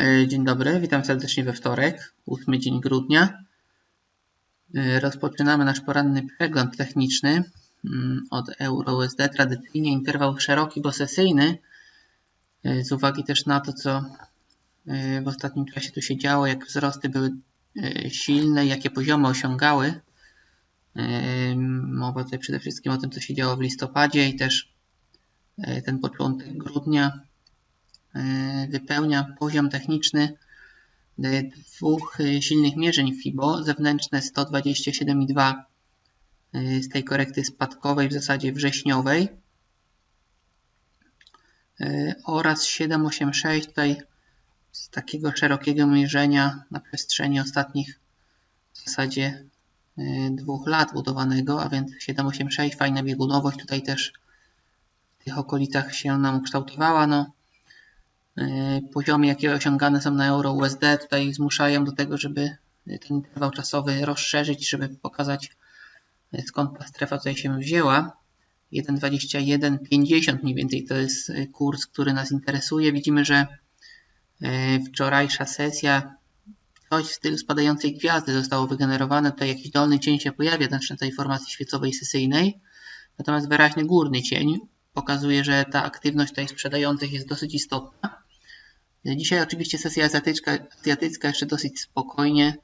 E, Dzień dobry, witam serdecznie we wtorek, 8 dzień grudnia. E, Rozpoczynamy nasz poranny przegląd techniczny mm, od EURUSD. Tradycyjnie interwał szeroki, bo sesyjny, e, z uwagi też na to, co w ostatnim czasie tu się działo, jak wzrosty były silne, jakie poziomy osiągały. Mowa tutaj przede wszystkim o tym, co się działo w listopadzie i też ten początek grudnia wypełnia poziom techniczny e, dwóch e, silnych mierzeń FIBO, zewnętrzne 127,2 e, z tej korekty spadkowej, w zasadzie wrześniowej e, oraz 786 tutaj z takiego szerokiego mierzenia na przestrzeni ostatnich w zasadzie e, dwóch lat budowanego, a więc 786, fajna biegunowość tutaj też w tych okolicach się nam ukształtowała. No, e, poziomy, jakie osiągane są na euro USD, tutaj zmuszają do tego, żeby ten interwał czasowy rozszerzyć, żeby pokazać e, skąd ta strefa tutaj się wzięła. 1,2150 mniej więcej to jest kurs, który nas interesuje. Widzimy, że wczorajsza sesja coś w stylu spadającej gwiazdy zostało wygenerowane. Tutaj jakiś dolny cień się pojawia na tej formacji świecowej sesyjnej. Natomiast wyraźny górny cień pokazuje, że ta aktywność tutaj sprzedających jest dosyć istotna. Dzisiaj oczywiście sesja azjatycka, azjatycka jeszcze dosyć spokojnie,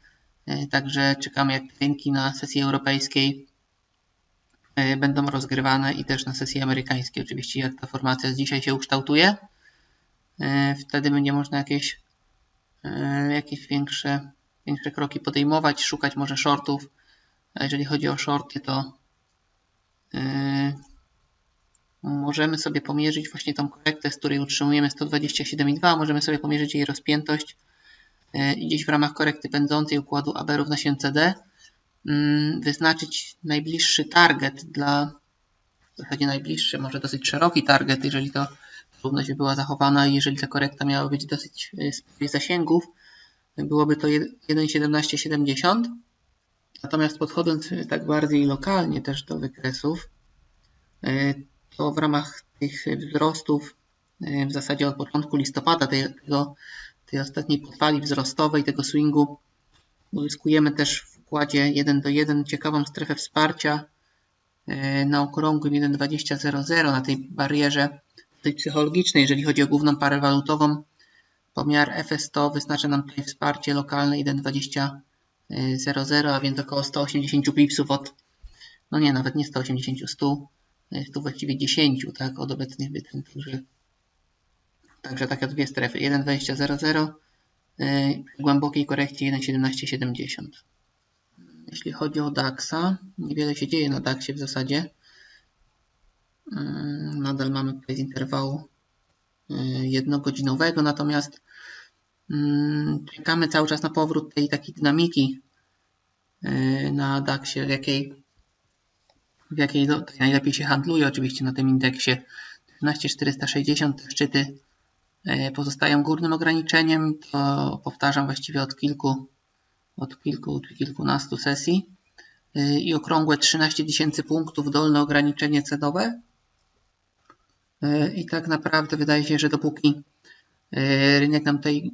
e, także czekamy jak rynki na sesji europejskiej e, będą rozgrywane i też na sesji amerykańskiej oczywiście jak ta formacja dzisiaj się ukształtuje. E, Wtedy będzie można jakieś, jakieś większe, większe kroki podejmować, szukać może shortów. A jeżeli chodzi o shorty, to możemy sobie pomierzyć właśnie tą korektę, z której utrzymujemy 127,2, możemy sobie pomierzyć jej rozpiętość e, gdzieś w ramach korekty pędzącej układu AB równa się CD mm, wyznaczyć najbliższy target dla, w zasadzie najbliższy, może dosyć szeroki target, jeżeli to równość by była zachowana i jeżeli ta korekta miała być dosyć e, sporej zasięgów, byłoby to 1,1770. Natomiast podchodząc e, tak bardziej lokalnie też do wykresów, e, to w ramach tych wzrostów e, w zasadzie od początku listopada, tego, tej ostatniej podfali wzrostowej, tego swingu, uzyskujemy też w układzie 1 do 1 ciekawą strefę wsparcia e, na okrągłym 1,2000 na tej barierze tej psychologicznej, jeżeli chodzi o główną parę walutową. Pomiar FS100 wyznacza nam tutaj wsparcie lokalne 1,2000, a więc około 180 pipsów od, no nie, nawet nie 180, 100, jest tu właściwie 10, tak, od obecnych wycen. Także, także takie dwie strefy. 1,2000 yy, głębokiej korekcie 1,1770. Jeśli chodzi o DAXa, niewiele się dzieje na DAXie w zasadzie. Yy, nadal mamy tutaj z interwału yy, jednogodzinowego, natomiast yy, czekamy cały czas na powrót tej takiej dynamiki na DAXie, w jakiej w jakiej do, najlepiej się handluje oczywiście na tym indeksie. 14460 te szczyty e, pozostają górnym ograniczeniem. To powtarzam właściwie od kilku od kilku czy kilkunastu sesji. E, i okrągłe 13 tysięcy punktów dolne ograniczenie cenowe. E, i tak naprawdę wydaje się, że dopóki rynek nam tutaj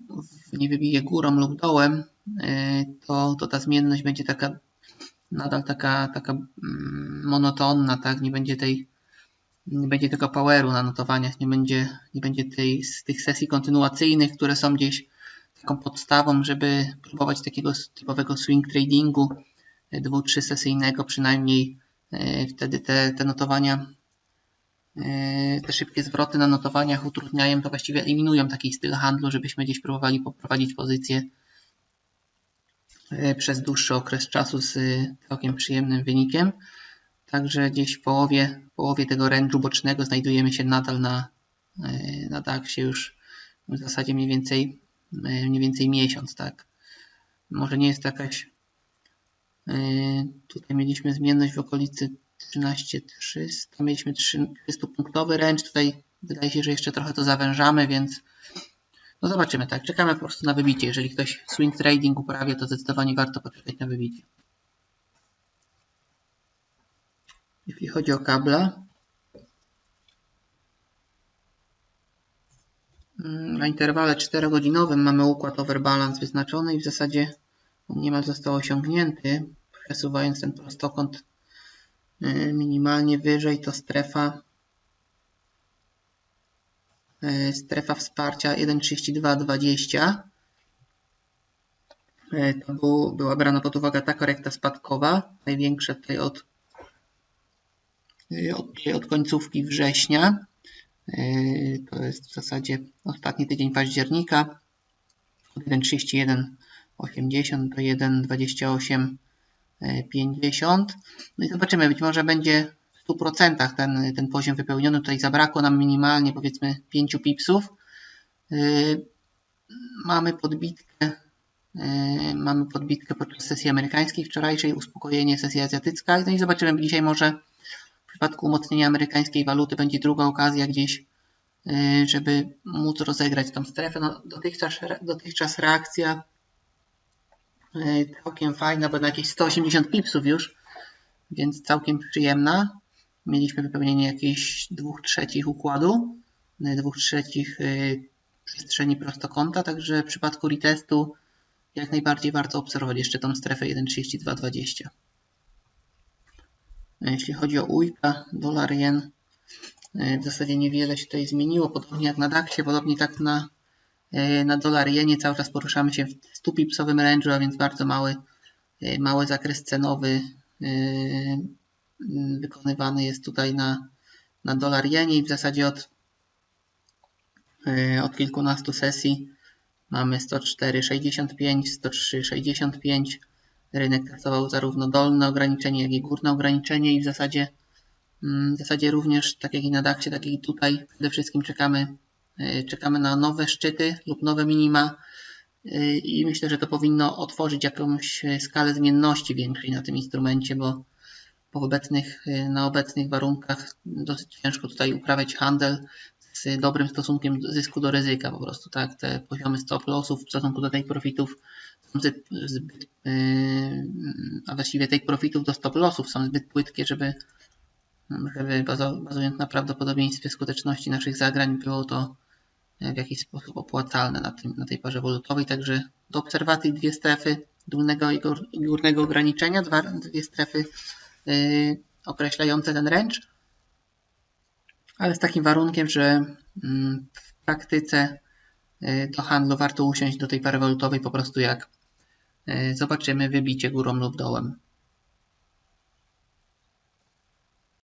nie wybije górą lub dołem to, to ta zmienność będzie taka nadal taka, taka mm, monotonna, tak? Nie będzie tej nie będzie tego poweru na notowaniach, nie będzie, nie będzie tej, tych sesji kontynuacyjnych, które są gdzieś taką podstawą, żeby próbować takiego typowego swing tradingu e, dwu, trzy sesyjnego przynajmniej. E, Wtedy te, te notowania, e, te szybkie zwroty na notowaniach utrudniają, to właściwie eliminują taki styl handlu, żebyśmy gdzieś próbowali poprowadzić pozycję przez dłuższy okres czasu z e, całkiem przyjemnym wynikiem. Także gdzieś w połowie, połowie tego range'u bocznego znajdujemy się nadal na, e, na DAX-ie już w zasadzie mniej więcej, mniej więcej miesiąc, tak. Może nie jest jakaś tutaj mieliśmy zmienność w okolicy 13300, mieliśmy 300 punktowy range, tutaj wydaje się, że jeszcze trochę to zawężamy, więc no zobaczymy, tak. Czekamy po prostu na wybicie. Jeżeli ktoś swing trading uprawia, to zdecydowanie warto poczekać na wybicie. Jeśli chodzi o kabla, Mm, Na interwale 4-godzinowym mamy układ overbalance wyznaczony i w zasadzie on niemal został osiągnięty. Przesuwając ten prostokąt y, minimalnie wyżej, to strefa strefa wsparcia 1.3220 y, to był, była brana pod uwagę ta korekta spadkowa, największa tutaj od, y, od, od końcówki września. To jest w zasadzie ostatni tydzień października. Od 1.3180 do 1.2850. No i zobaczymy, być może będzie 100% ten, ten poziom wypełniony. Tutaj zabrakło nam minimalnie powiedzmy 5 pipsów. Y, Mamy podbitkę Yy, Mamy podbitkę podczas sesji amerykańskiej wczorajszej, uspokojenie sesji azjatycka. No i zobaczymy dzisiaj może w przypadku umocnienia amerykańskiej waluty będzie druga okazja gdzieś, yy, żeby móc rozegrać tą strefę. No, dotychczas, dotychczas reakcja całkiem fajna, bo na jakieś 180 pipsów już, więc całkiem przyjemna. Mieliśmy wypełnienie jakiejś dwóch trzecich układu, dwóch trzecich przestrzeni prostokąta, także w przypadku retestu jak najbardziej warto obserwować jeszcze tą strefę 1.3220. Jeśli chodzi o UJKA, dolar jen, w zasadzie niewiele się tutaj zmieniło, podobnie jak na DAX-ie, podobnie tak na, na dolar jenie, cały czas poruszamy się w 100-pipsowym range'u, a więc bardzo mały, mały zakres cenowy wykonywany jest tutaj na, na dolar jenie i w zasadzie od, od kilkunastu sesji Mamy 104,65, 103,65. Rynek testował zarówno dolne ograniczenie, jak i górne ograniczenie i w zasadzie, w zasadzie również, tak jak i na DAX-ie, tak jak i tutaj, przede wszystkim czekamy, czekamy na nowe szczyty lub nowe minima i myślę, że to powinno otworzyć jakąś skalę zmienności większej na tym instrumencie, bo obecnych, na obecnych warunkach dosyć ciężko tutaj uprawiać handel z dobrym stosunkiem zysku do ryzyka po prostu, tak? Te poziomy stop lossów w stosunku do take profitów są zbyt, zbyt yy, a właściwie take profitów do stop lossów są zbyt płytkie, żeby, żeby bazując na prawdopodobieństwie skuteczności naszych zagrań było to w jakiś sposób opłacalne na, tym, na tej parze walutowej, także do obserwacji dwie strefy dolnego i górnego ograniczenia, dwie strefy określające ten range ale z takim warunkiem, że mm, w praktyce y, do handlu warto usiąść do tej pary walutowej po prostu jak y, zobaczymy wybicie górą lub dołem.